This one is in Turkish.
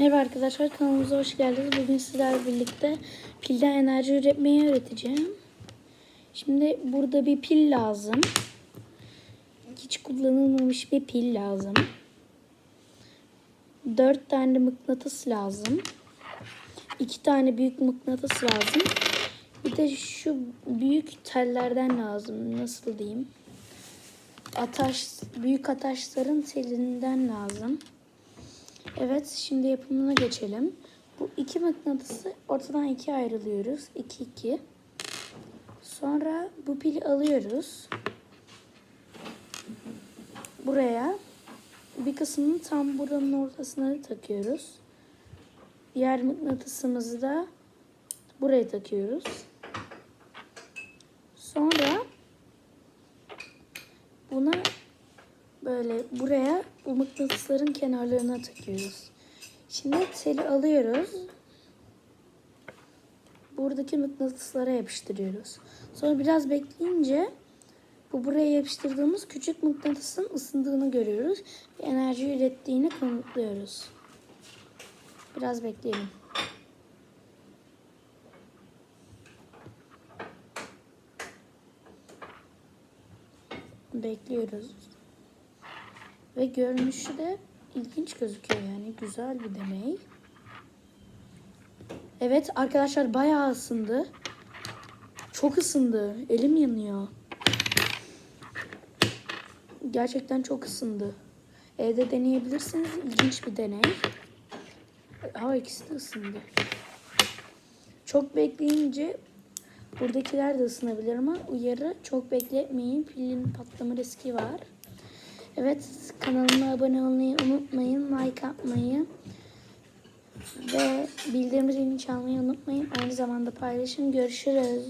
Merhaba arkadaşlar kanalımıza hoş geldiniz. Bugün sizlerle birlikte pilden enerji üretmeyi öğreteceğim. Şimdi burada bir pil lazım. Hiç kullanılmamış bir pil lazım. Dört tane mıknatıs lazım. İki tane büyük mıknatıs lazım. Bir de şu büyük tellerden lazım. Nasıl diyeyim? Ataş, büyük ataşların telinden lazım. Evet, şimdi yapımına geçelim. Bu iki mıknatısı ortadan ikiye ayrılıyoruz. 2 2. Sonra bu pili alıyoruz. Buraya bir kısmını tam buranın ortasına takıyoruz. Diğer mıknatısımızı da buraya takıyoruz. Sonra buna böyle buraya bu mıknatısların kenarlarına takıyoruz. Şimdi teli alıyoruz. Buradaki mıknatıslara yapıştırıyoruz. Sonra biraz bekleyince bu buraya yapıştırdığımız küçük mıknatısın ısındığını görüyoruz. Ve enerji ürettiğini kanıtlıyoruz. Biraz bekleyelim. Bekliyoruz. Ve görünüşü de ilginç gözüküyor yani. Güzel bir deney. Evet arkadaşlar bayağı ısındı. Çok ısındı. Elim yanıyor. Gerçekten çok ısındı. Evde deneyebilirsiniz. İlginç bir deney. Ha ikisi de ısındı. Çok bekleyince buradakiler de ısınabilir ama uyarı çok bekletmeyin. Pilin patlama riski var. Evet kanalıma abone olmayı unutmayın. Like atmayı ve bildirim zilini çalmayı unutmayın. Aynı zamanda paylaşın. Görüşürüz.